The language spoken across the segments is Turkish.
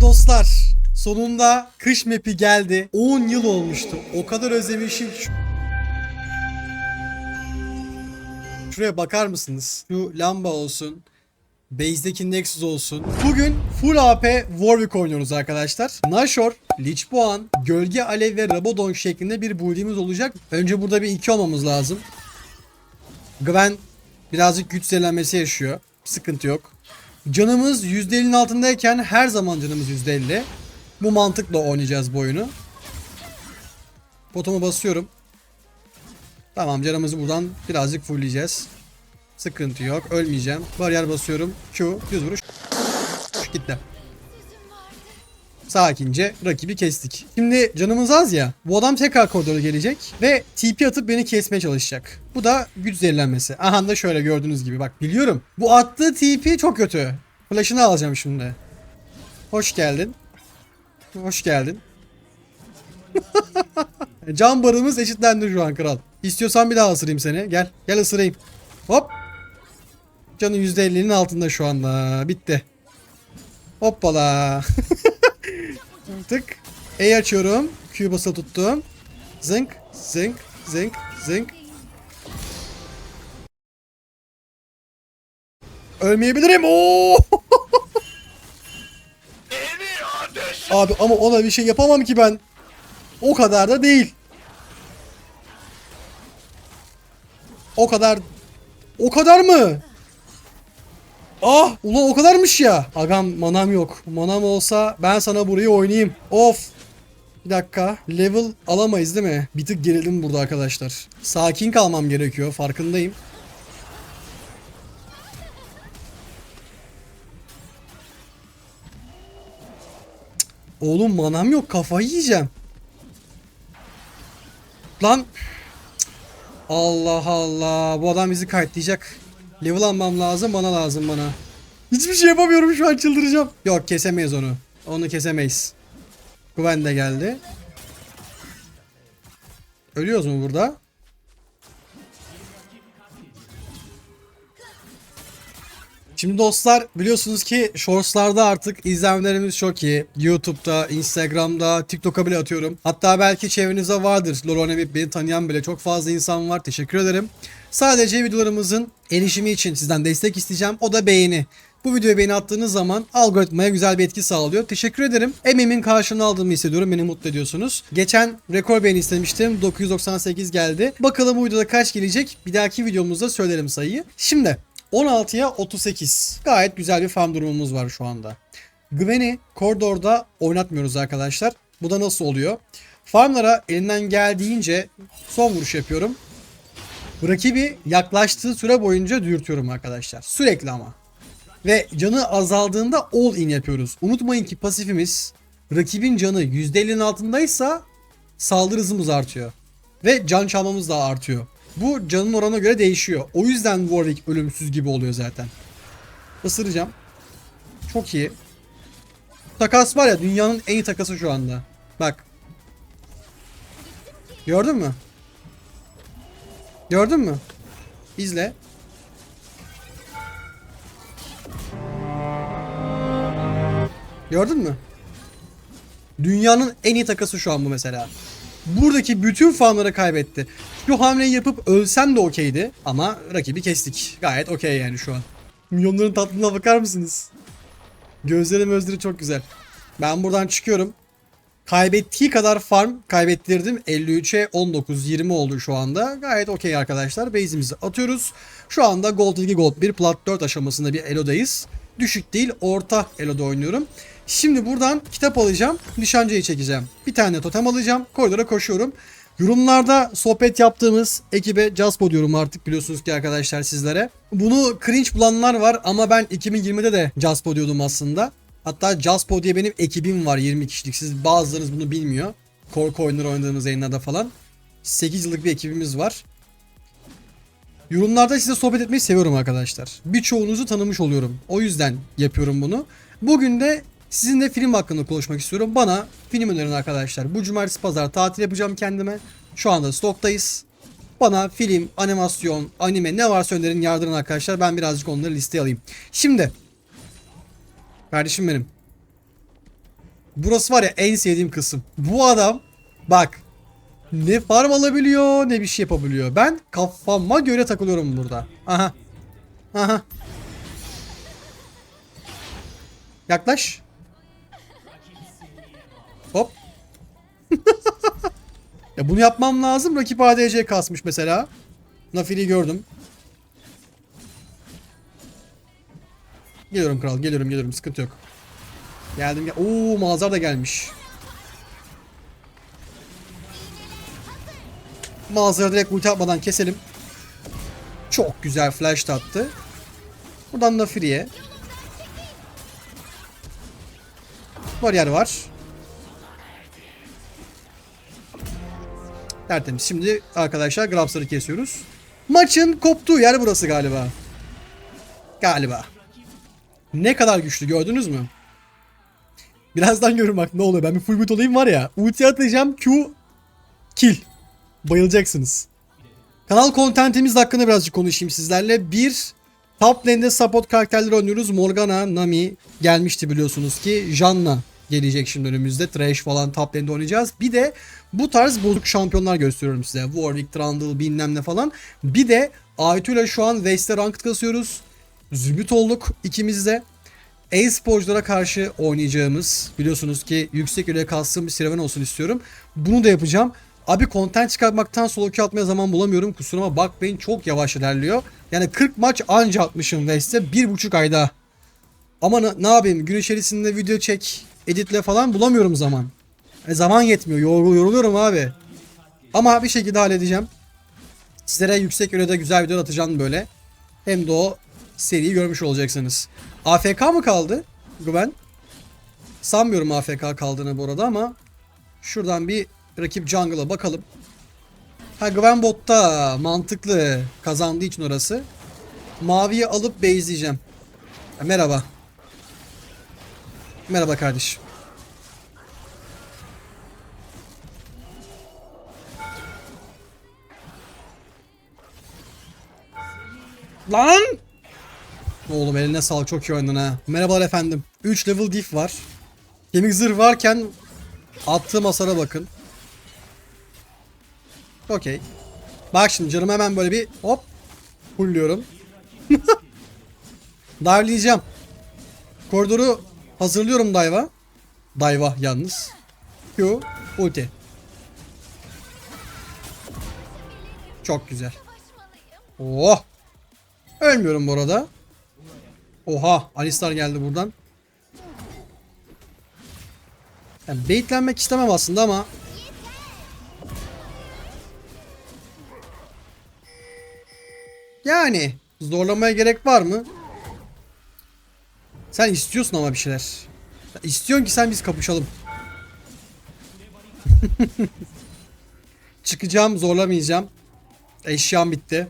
Dostlar. Sonunda kış map'i geldi. 10 yıl olmuştu. O kadar özlemişim. ki. Şuraya bakar mısınız? Şu lamba olsun. Base'deki Nexus olsun. Bugün full AP Warwick oynuyoruz arkadaşlar. Nashor, Lichboan, Gölge Alev ve Rabadon şeklinde bir build'imiz olacak. Önce burada bir iki olmamız lazım. Gwen birazcık güç zehirlenmesi yaşıyor. Sıkıntı yok. Canımız %50'nin altındayken her zaman canımız %50. Bu mantıkla oynayacağız bu oyunu. Potoma basıyorum. Tamam canımızı buradan birazcık fullleyeceğiz. Sıkıntı yok. Ölmeyeceğim. Bariyer basıyorum. Q. Düz vuruş. Sakince rakibi kestik. Şimdi canımız az ya. Bu adam tekrar koridora gelecek ve TP atıp beni kesmeye çalışacak. Bu da güç zehirlenmesi. Aha da şöyle gördüğünüz gibi. Bak biliyorum. Bu attığı TP çok kötü. Flash'ını alacağım şimdi. Hoş geldin. Hoş geldin. Can barımız eşitlendi şu an kral. İstiyorsan bir daha ısırayım seni. Gel. Gel ısırayım. Hop. Canı %50'nin altında şu anda. Bitti. Hoppala. Tık. E açıyorum. Q basılı tuttum. Zınk. Zınk. Zınk. Zınk. Ölmeyebilirim. Oo! Abi ama ona bir şey yapamam ki ben. O kadar da değil. O kadar o kadar mı? Ah ulan o kadarmış ya. Agam manam yok. Manam olsa ben sana burayı oynayayım. Of. Bir dakika. Level alamayız değil mi? Bir tık gerildim burada arkadaşlar. Sakin kalmam gerekiyor. Farkındayım. Oğlum manam yok. Kafayı yiyeceğim. Lan. Allah Allah. Bu adam bizi kayıtlayacak. Level almam lazım. Bana lazım bana. Hiçbir şey yapamıyorum şu an çıldıracağım. Yok kesemeyiz onu. Onu kesemeyiz. Güven de geldi. Ölüyoruz mu burada? Şimdi dostlar biliyorsunuz ki Shorts'larda artık izlenmelerimiz çok iyi. YouTube'da, Instagram'da, TikTok'a bile atıyorum. Hatta belki çevrenizde vardır. LoL beni tanıyan bile çok fazla insan var. Teşekkür ederim. Sadece videolarımızın erişimi için sizden destek isteyeceğim. O da beğeni. Bu videoya beğeni attığınız zaman algoritmaya güzel bir etki sağlıyor. Teşekkür ederim. Emeğimin karşılığını aldığımı hissediyorum. Beni mutlu ediyorsunuz. Geçen rekor beğeni istemiştim. 998 geldi. Bakalım bu videoda kaç gelecek? Bir dahaki videomuzda söylerim sayıyı. Şimdi 16'ya 38. Gayet güzel bir farm durumumuz var şu anda. Gwen'i koridorda oynatmıyoruz arkadaşlar. Bu da nasıl oluyor? Farmlara elinden geldiğince son vuruş yapıyorum. Rakibi yaklaştığı süre boyunca dürtüyorum arkadaşlar. Sürekli ama. Ve canı azaldığında all in yapıyoruz. Unutmayın ki pasifimiz rakibin canı %50'nin altındaysa saldırı hızımız artıyor. Ve can çalmamız da artıyor. Bu canın oranına göre değişiyor. O yüzden Warwick ölümsüz gibi oluyor zaten. Isıracağım. Çok iyi. Takas var ya dünyanın en iyi takası şu anda. Bak. Gördün mü? Gördün mü? İzle. Gördün mü? Dünyanın en iyi takası şu an bu mesela. Buradaki bütün farmları kaybetti. Şu hamleyi yapıp ölsem de okeydi. Ama rakibi kestik. Gayet okey yani şu an. Milyonların tatlılığına bakar mısınız? Gözleri gözleri çok güzel. Ben buradan çıkıyorum. Kaybettiği kadar farm kaybettirdim. 53'e 19 20 oldu şu anda. Gayet okey arkadaşlar. Base'imizi atıyoruz. Şu anda Gold 2 Gold 1 Plat 4 aşamasında bir Elo'dayız. Düşük değil orta Elo'da oynuyorum. Şimdi buradan kitap alacağım. Nişancıyı çekeceğim. Bir tane totem alacağım. Koridora koşuyorum. Yorumlarda sohbet yaptığımız ekibe Jaspo diyorum artık biliyorsunuz ki arkadaşlar sizlere. Bunu cringe bulanlar var ama ben 2020'de de Jaspo diyordum aslında. Hatta Jaspo diye benim ekibim var 20 kişilik. Siz bazılarınız bunu bilmiyor. Korku oyunları oynadığımız yayınlarda falan. 8 yıllık bir ekibimiz var. Yorumlarda size sohbet etmeyi seviyorum arkadaşlar. Birçoğunuzu tanımış oluyorum. O yüzden yapıyorum bunu. Bugün de sizinle film hakkında konuşmak istiyorum. Bana film önerin arkadaşlar. Bu cumartesi pazar tatil yapacağım kendime. Şu anda stoktayız. Bana film, animasyon, anime ne varsa önerin yardırın arkadaşlar. Ben birazcık onları listeye alayım. Şimdi. Kardeşim benim. Burası var ya en sevdiğim kısım. Bu adam bak ne farm alabiliyor ne bir şey yapabiliyor. Ben kafama göre takılıyorum burada. Aha. Aha. Yaklaş. Hop. ya bunu yapmam lazım. Rakip ADC kasmış mesela. Nafiri'yi gördüm. Geliyorum kral. Geliyorum geliyorum. Sıkıntı yok. Geldim. Gel Oo Mazhar da gelmiş. Mazhar'ı direkt ulti atmadan keselim. Çok güzel flash attı. Buradan da Free'ye. Bariyer var. Tertemiz. Şimdi arkadaşlar Grabs'ları kesiyoruz. Maçın koptuğu yer burası galiba. Galiba. Ne kadar güçlü gördünüz mü? Birazdan görün bak ne oluyor. Ben bir full boot olayım var ya. Ulti atacağım Q kill. Bayılacaksınız. Kanal kontentimiz hakkında birazcık konuşayım sizlerle. Bir Top lane'de support karakterleri oynuyoruz. Morgana, Nami gelmişti biliyorsunuz ki. Janna gelecek şimdi önümüzde. Thresh falan top lane'de oynayacağız. Bir de bu tarz bozuk şampiyonlar gösteriyorum size. Warwick, Trundle bilmem ne falan. Bir de Aytu ile şu an West'te ranked kasıyoruz. Zümrüt olduk ikimiz de. E-sporculara karşı oynayacağımız biliyorsunuz ki yüksek üre kastığım bir serüven olsun istiyorum. Bunu da yapacağım. Abi content çıkartmaktan solo queue atmaya zaman bulamıyorum. Kusuruma bakmayın çok yavaş ilerliyor. Yani 40 maç anca atmışım West'te 1,5 ayda. Ama ne, yapayım gün içerisinde video çek, editle falan bulamıyorum zaman. E, zaman yetmiyor yorul, yoruluyorum abi. Ama bir şekilde halledeceğim. Sizlere yüksek ürede güzel video atacağım böyle. Hem de o seriyi görmüş olacaksınız. AFK mı kaldı Güven? Sanmıyorum AFK kaldığını bu arada ama şuradan bir rakip jungle'a bakalım. Ha Gwen botta mantıklı kazandığı için orası. Maviyi alıp base'leyeceğim. Ha, merhaba. Merhaba kardeşim. Lan! Oğlum eline sağlık çok iyi oynadın ha. Merhabalar efendim. 3 level diff var. Kemik zırh varken attığım hasara bakın. Okey. Bak şimdi canım hemen böyle bir hop fulluyorum. Dive'layacağım. Koridoru hazırlıyorum dive'a. Dive'a yalnız. Q ulti. Çok güzel. Oh. Ölmüyorum bu arada. Oha. Alistar geldi buradan. Yani baitlenmek istemem aslında ama Yani zorlamaya gerek var mı? Sen istiyorsun ama bir şeyler. İstiyorsun ki sen biz kapışalım. Çıkacağım zorlamayacağım. Eşyam bitti.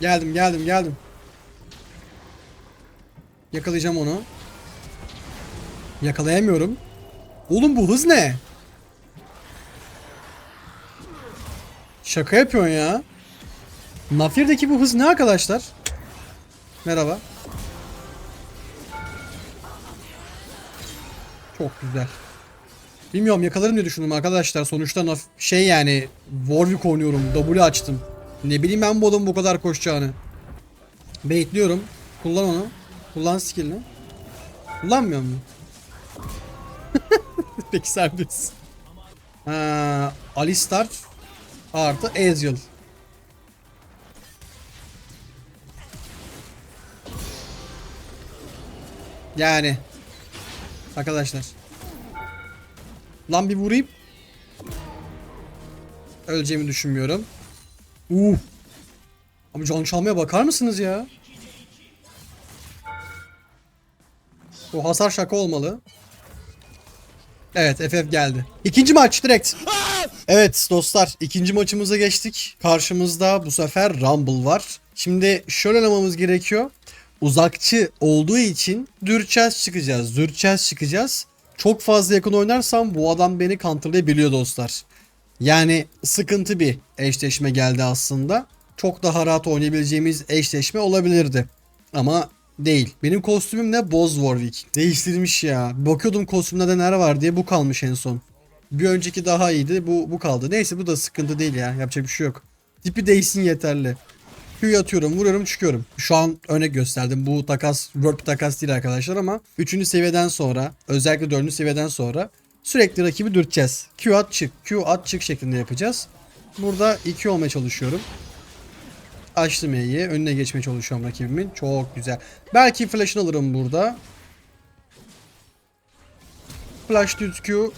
Geldim geldim geldim. Yakalayacağım onu. Yakalayamıyorum. Oğlum bu hız ne? Şaka yapıyorsun ya. Nafir'deki bu hız ne arkadaşlar? Merhaba. Çok güzel. Bilmiyorum yakalarım diye düşündüm arkadaşlar. Sonuçta şey yani Warwick oynuyorum. W açtım. Ne bileyim ben bu adamın bu kadar koşacağını. Baitliyorum. Kullan onu. Kullan skillini. Kullanmıyor mu? Peki bilirsin. Ha, Alistar artı Ezreal. Yani. Arkadaşlar. Lan bir vurayım. Öleceğimi düşünmüyorum. Uh. Ama can çalmaya bakar mısınız ya? Bu hasar şaka olmalı. Evet FF geldi. İkinci maç direkt. Evet dostlar ikinci maçımıza geçtik. Karşımızda bu sefer Rumble var. Şimdi şöyle oynamamız gerekiyor. Uzakçı olduğu için dürçez çıkacağız. Dürçez çıkacağız. Çok fazla yakın oynarsam bu adam beni counterlayabiliyor dostlar. Yani sıkıntı bir eşleşme geldi aslında. Çok daha rahat oynayabileceğimiz eşleşme olabilirdi. Ama Değil. Benim kostümüm ne? Boz Warwick. Değiştirmiş ya. Bakıyordum kostümde neler var diye bu kalmış en son. Bir önceki daha iyiydi. Bu, bu kaldı. Neyse bu da sıkıntı değil ya. Yapacak bir şey yok. Tipi değişsin yeterli. Q'yu atıyorum, vuruyorum, çıkıyorum. Şu an örnek gösterdim. Bu takas, word takas değil arkadaşlar ama 3. seviyeden sonra, özellikle 4. seviyeden sonra sürekli rakibi dürteceğiz. Q at çık, Q at çık şeklinde yapacağız. Burada 2 olmaya çalışıyorum. Açtım E'yi. Önüne geçmeye çalışıyorum rakibimin. Çok güzel. Belki flash'ını alırım burada. Flash düz Q.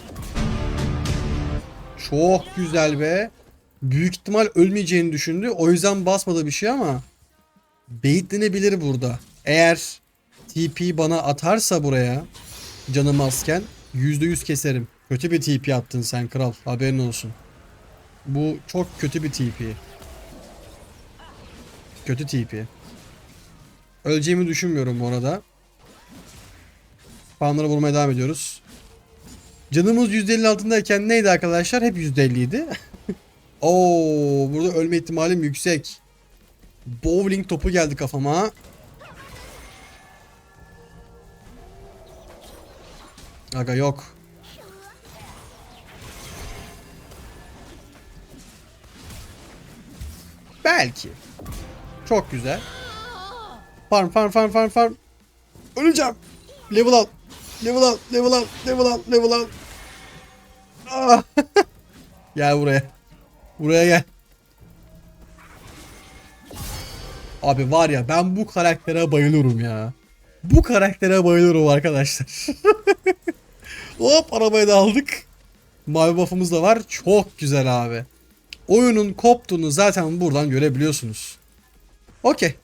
Çok güzel be. Büyük ihtimal ölmeyeceğini düşündü. O yüzden basmadı bir şey ama baitlenebilir burada. Eğer TP bana atarsa buraya canım azken %100 keserim. Kötü bir TP attın sen kral. Haberin olsun. Bu çok kötü bir TP. Kötü TP. Öleceğimi düşünmüyorum bu arada. Farmlara vurmaya devam ediyoruz. Canımız %50 altındayken neydi arkadaşlar? Hep %50 idi. Oo, burada ölme ihtimalim yüksek. Bowling topu geldi kafama. Aga yok. Belki. Çok güzel. Farm farm farm farm farm. Öleceğim. Level al. Level al. Level al. Level al. Level al. Ah. gel buraya. Buraya gel. Abi var ya ben bu karaktere bayılıyorum ya. Bu karaktere bayılıyorum arkadaşlar. Hop arabayı da aldık. Mavi buff'ımız da var. Çok güzel abi. Oyunun koptuğunu zaten buradan görebiliyorsunuz. Okey.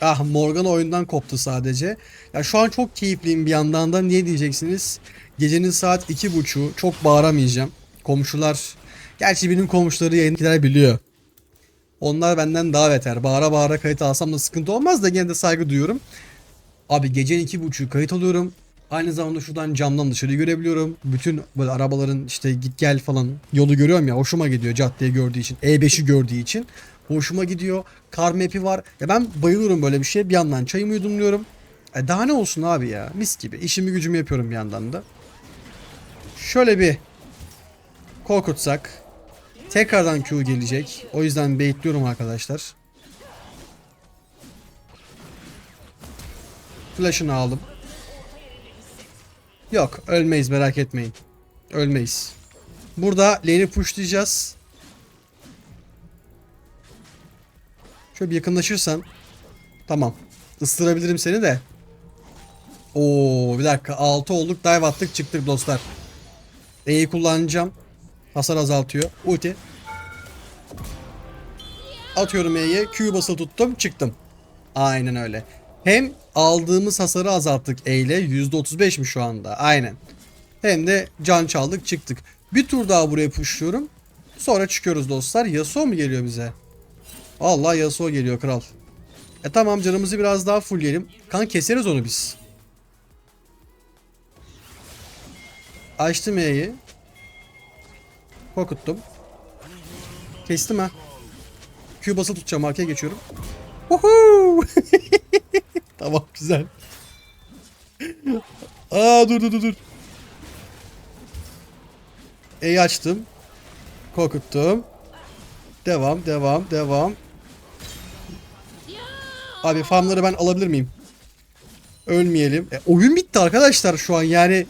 Ah Morgan oyundan koptu sadece. Ya şu an çok keyifliyim bir yandan da niye diyeceksiniz? Gecenin saat iki buçuğu çok bağıramayacağım. Komşular gerçi benim komşuları yayındakiler biliyor. Onlar benden daha beter. Bağıra bağıra kayıt alsam da sıkıntı olmaz da gene de saygı duyuyorum. Abi gecenin iki buçuğu kayıt alıyorum. Aynı zamanda şuradan camdan dışarı görebiliyorum. Bütün böyle arabaların işte git gel falan yolu görüyorum ya hoşuma gidiyor caddeyi gördüğü için. E5'i gördüğü için. Hoşuma gidiyor. Kar map'i var. Ya ben bayılıyorum böyle bir şeye. Bir yandan çayımı yudumluyorum. E daha ne olsun abi ya. Mis gibi. İşimi gücümü yapıyorum bir yandan da. Şöyle bir korkutsak. Tekrardan Q gelecek. O yüzden baitliyorum arkadaşlar. Flash'ını aldım. Yok ölmeyiz merak etmeyin. Ölmeyiz. Burada lane'i pushlayacağız. Şöyle bir yakınlaşırsan. Tamam. Isırabilirim seni de. Oo bir dakika 6 olduk dive attık çıktık dostlar. E'yi kullanacağım. Hasar azaltıyor. Ulti. Atıyorum E'ye. Q basılı tuttum çıktım. Aynen öyle. Hem aldığımız hasarı azalttık E ile. %35 mi şu anda? Aynen. Hem de can çaldık çıktık. Bir tur daha buraya pushluyorum. Sonra çıkıyoruz dostlar. Yasuo mu geliyor bize? Allah Yasuo geliyor kral. E tamam canımızı biraz daha fullleyelim. Kan keseriz onu biz. Açtım E'yi. Korkuttum. Kestim ha. Q basılı tutacağım arkaya geçiyorum. Woohoo! tamam güzel. Aa dur dur dur. E'yi açtım. Korkuttum. Devam devam devam. Abi farmları ben alabilir miyim? Ölmeyelim. E, oyun bitti arkadaşlar şu an yani.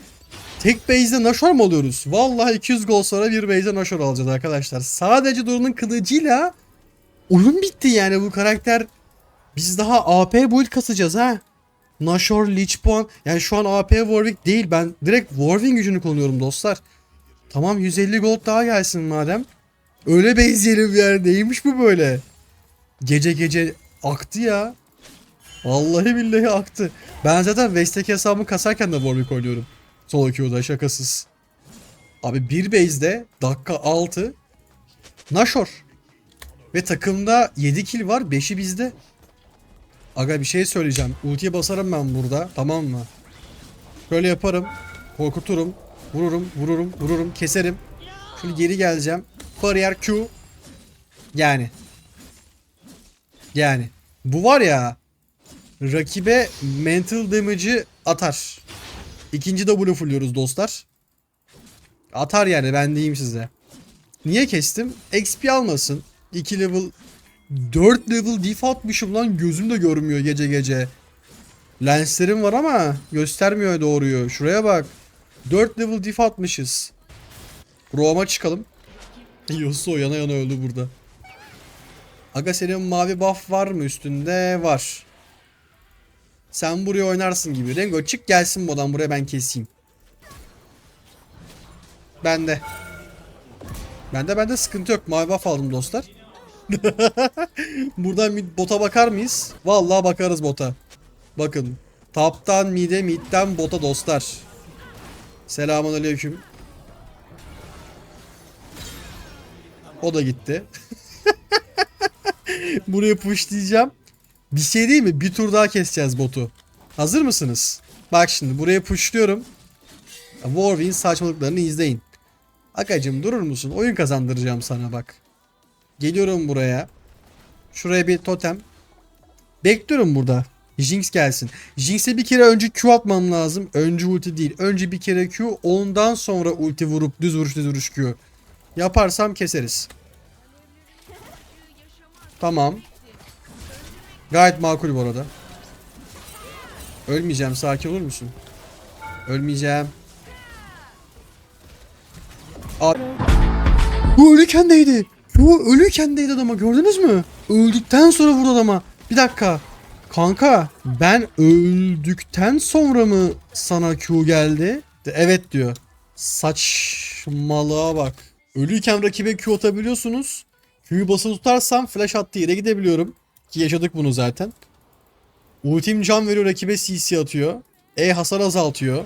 Tek base'de Nashor mu alıyoruz? Vallahi 200 gol sonra bir base'de Nashor alacağız arkadaşlar. Sadece Duru'nun kılıcıyla oyun bitti yani bu karakter. Biz daha AP build kasacağız ha. Nashor, Lich puan. Yani şu an AP Warwick değil. Ben direkt Warwick gücünü kullanıyorum dostlar. Tamam 150 gold daha gelsin madem. Öyle benzeyelim yani. Neymiş bu böyle? Gece gece aktı ya. Vallahi billahi aktı. Ben zaten West'teki hesabımı kasarken de Warwick oynuyorum. Solo queue'da şakasız. Abi bir base'de dakika 6 Nashor. Ve takımda 7 kill var 5'i bizde. Aga bir şey söyleyeceğim. Ultiye basarım ben burada tamam mı? Böyle yaparım. Korkuturum. Vururum vururum vururum keserim. Şöyle geri geleceğim. Bariyer Q. Yani. Yani. Bu var ya. rakibe mental damage'ı atar. İkinci W fulluyoruz dostlar. Atar yani ben diyeyim size. Niye kestim? XP almasın. 2 level 4 level diff atmışım lan gözüm de görmüyor gece gece. Lenslerim var ama göstermiyor doğruyu. Şuraya bak. 4 level diff atmışız. Roam'a çıkalım. Yasuo yana yana öldü burada. Aga senin mavi buff var mı üstünde? Var. Sen buraya oynarsın gibi. Rengo çık gelsin buradan buraya ben keseyim. Bende. Bende bende sıkıntı yok. Mavi buff aldım dostlar. Buradan bir bota bakar mıyız? Vallahi bakarız bota. Bakın. Taptan mide, midden bota dostlar. Selamun aleyküm. O da gitti. Buraya pushlayacağım. Bir şey değil mi? Bir tur daha keseceğiz botu. Hazır mısınız? Bak şimdi buraya pushluyorum. Warwin saçmalıklarını izleyin. Akacım durur musun? Oyun kazandıracağım sana bak. Geliyorum buraya. Şuraya bir totem. Bekliyorum burada. Jinx gelsin. Jinx'e bir kere önce Q atmam lazım. Önce ulti değil. Önce bir kere Q. Ondan sonra ulti vurup düz vuruş düz vuruş Q. Yaparsam keseriz. Tamam. Gayet makul bu arada. Ölmeyeceğim. Sakin olur musun? Ölmeyeceğim. Aa, bu ölüyken değdi. Bu ölüyken değdi adama gördünüz mü? Öldükten sonra vurdu adama. Bir dakika. Kanka ben öldükten sonra mı sana Q geldi? De, evet diyor. Saçmalığa bak. Ölüyken rakibe Q atabiliyorsunuz. Q'yu basılı tutarsam flash attığı yere gidebiliyorum. Ki yaşadık bunu zaten. Ultim can veriyor rakibe CC atıyor. E hasar azaltıyor.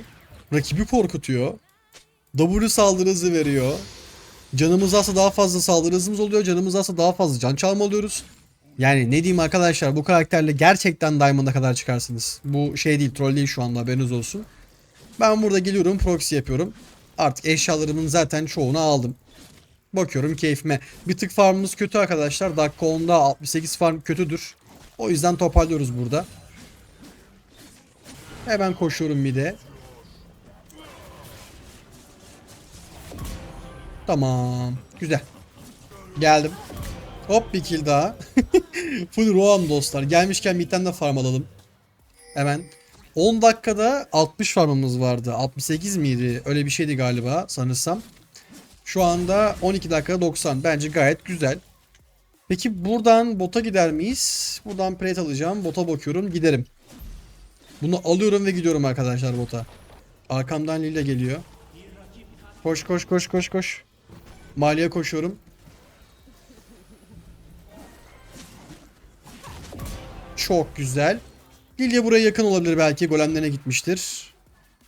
Rakibi korkutuyor. W saldırı hızı veriyor. Canımız azsa daha fazla saldırı hızımız oluyor. Canımız azsa daha fazla can çalma oluyoruz. Yani ne diyeyim arkadaşlar bu karakterle gerçekten Diamond'a kadar çıkarsınız. Bu şey değil troll değil şu anda haberiniz olsun. Ben burada geliyorum proxy yapıyorum. Artık eşyalarımın zaten çoğunu aldım. Bakıyorum keyfime. Bir tık farmımız kötü arkadaşlar. Dakika 10'da 68 farm kötüdür. O yüzden toparlıyoruz burada. Hemen koşuyorum bir de. Tamam. Güzel. Geldim. Hop bir kill daha. Full roam dostlar. Gelmişken midden de farm alalım. Hemen. 10 dakikada 60 farmımız vardı. 68 miydi? Öyle bir şeydi galiba sanırsam. Şu anda 12 dakikada 90. Bence gayet güzel. Peki buradan bota gider miyiz? Buradan plate alacağım. Bota bakıyorum. Giderim. Bunu alıyorum ve gidiyorum arkadaşlar bota. Arkamdan Lila geliyor. Koş koş koş koş koş. Maliye koşuyorum. Çok güzel. Lilya buraya yakın olabilir belki. Golemlerine gitmiştir.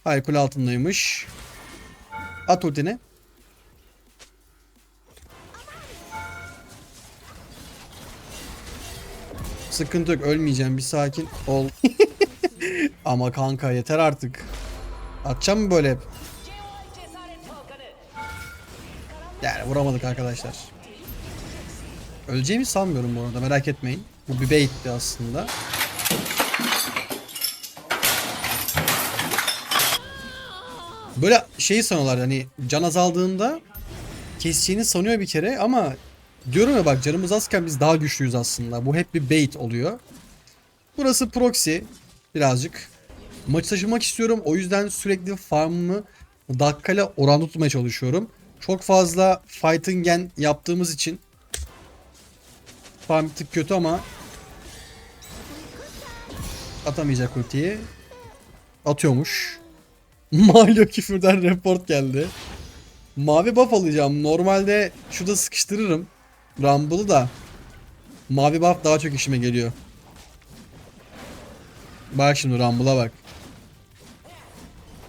Hayır kule altındaymış. At ultini. Sıkıntı yok ölmeyeceğim bir sakin ol. Ama kanka yeter artık. Atacağım mı böyle hep? Yani vuramadık arkadaşlar. Öleceğimi sanmıyorum bu arada merak etmeyin. Bu bir baitti aslında. Böyle şeyi sanıyorlar hani can azaldığında keseceğini sanıyor bir kere ama diyorum ya bak canımız azken biz daha güçlüyüz aslında. Bu hep bir bait oluyor. Burası proxy birazcık. Maçı taşımak istiyorum. O yüzden sürekli farmımı dakikayla oranlı tutmaya çalışıyorum. Çok fazla fighting gen yaptığımız için farm tık kötü ama atamayacak ultiyi. Atıyormuş. Malio küfürden report geldi. Mavi buff alacağım. Normalde şurada sıkıştırırım. Rumble'ı da. Mavi buff daha çok işime geliyor. Bak şimdi Rumble'a bak.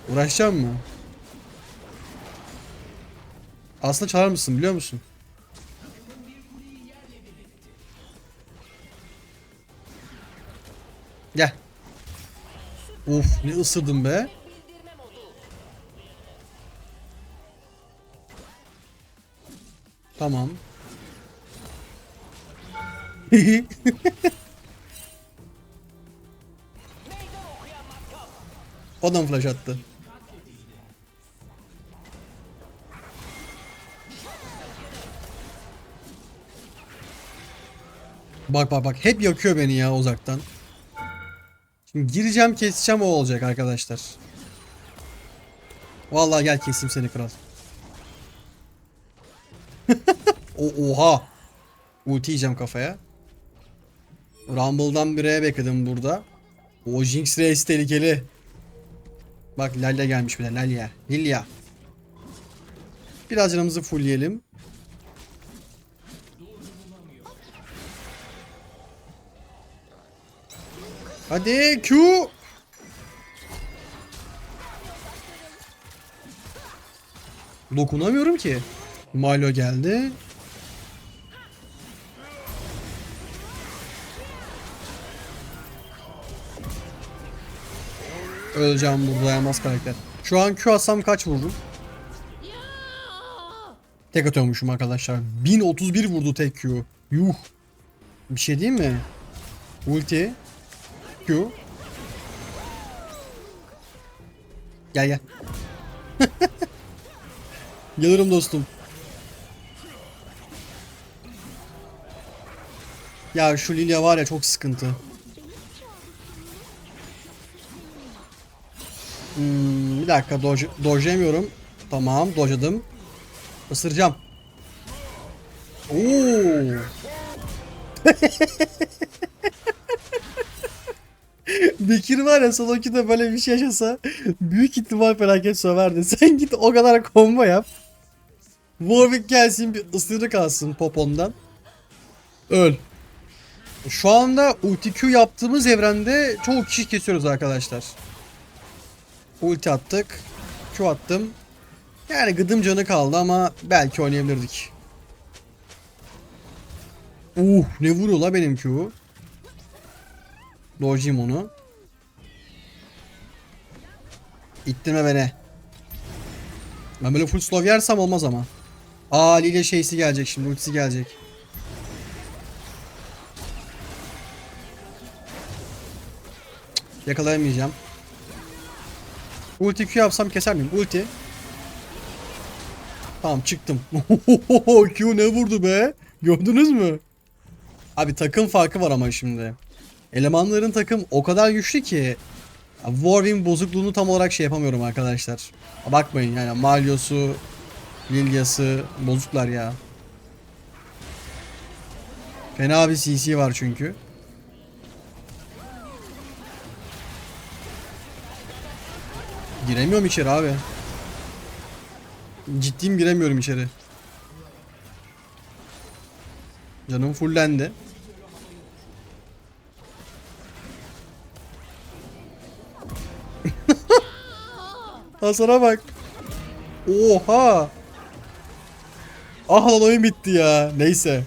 Uğraşacağım mı? Aslında çalar mısın biliyor musun? Gel. Uf ne ısırdım be. Tamam. O da mı flash attı? Bak bak bak hep yakıyor beni ya uzaktan. Şimdi gireceğim keseceğim o olacak arkadaşlar. Vallahi gel keseyim seni kral. o oha. Ulti yiyeceğim kafaya. Rumble'dan bir bekledim burada. O Jinx Reis tehlikeli. Bak Lalya gelmiş bile Lalya. Lilia. Biraz canımızı fullleyelim. Hadi Q. Dokunamıyorum ki. Milo geldi. Öleceğim burada dayanmaz karakter. Şu an Q atsam kaç vururum? Tek atıyormuşum arkadaşlar. 1031 vurdu tek Q. Yuh. Bir şey diyeyim mi? Ulti. Q. Gel gel. Gelirim dostum. Ya şu Lilia var ya çok sıkıntı. Hmm, bir dakika doge, dojeyemiyorum. Tamam dojladım. Isıracağım. Oo. Bekir var ya son de böyle bir şey yaşasa büyük ihtimal felaket söverdi. Sen git o kadar combo yap. Warwick gelsin bir ısırık alsın popondan. Öl. Şu anda ulti Q yaptığımız evrende çoğu kişi kesiyoruz arkadaşlar. Ulti attık. Q attım. Yani gıdım canı kaldı ama belki oynayabilirdik. Uh ne vuruyor la benim Q. Dojim onu. İttirme beni. Ben böyle full slow yersem olmaz ama. Aa Lille şeysi gelecek şimdi ultisi gelecek. Yakalayamayacağım. Ulti Q yapsam keser miyim? Ulti. Tamam çıktım. Q ne vurdu be? Gördünüz mü? Abi takım farkı var ama şimdi. Elemanların takım o kadar güçlü ki Warwing bozukluğunu tam olarak şey yapamıyorum arkadaşlar. Bakmayın yani Malio'su, Lilia'sı bozuklar ya. Fena bir CC var çünkü. Giremiyorum içeri abi. Ciddiyim giremiyorum içeri. Canım fullendi. Hasara bak. Oha. Ah lan oyun bitti ya. Neyse.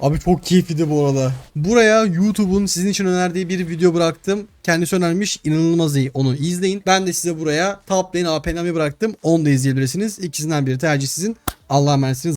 Abi çok keyifliydi bu arada. Buraya YouTube'un sizin için önerdiği bir video bıraktım. Kendisi önermiş. inanılmaz iyi. Onu izleyin. Ben de size buraya Top Lane APN'mi bıraktım. Onu da izleyebilirsiniz. İkisinden biri tercih sizin. Allah'a emanetsiniz.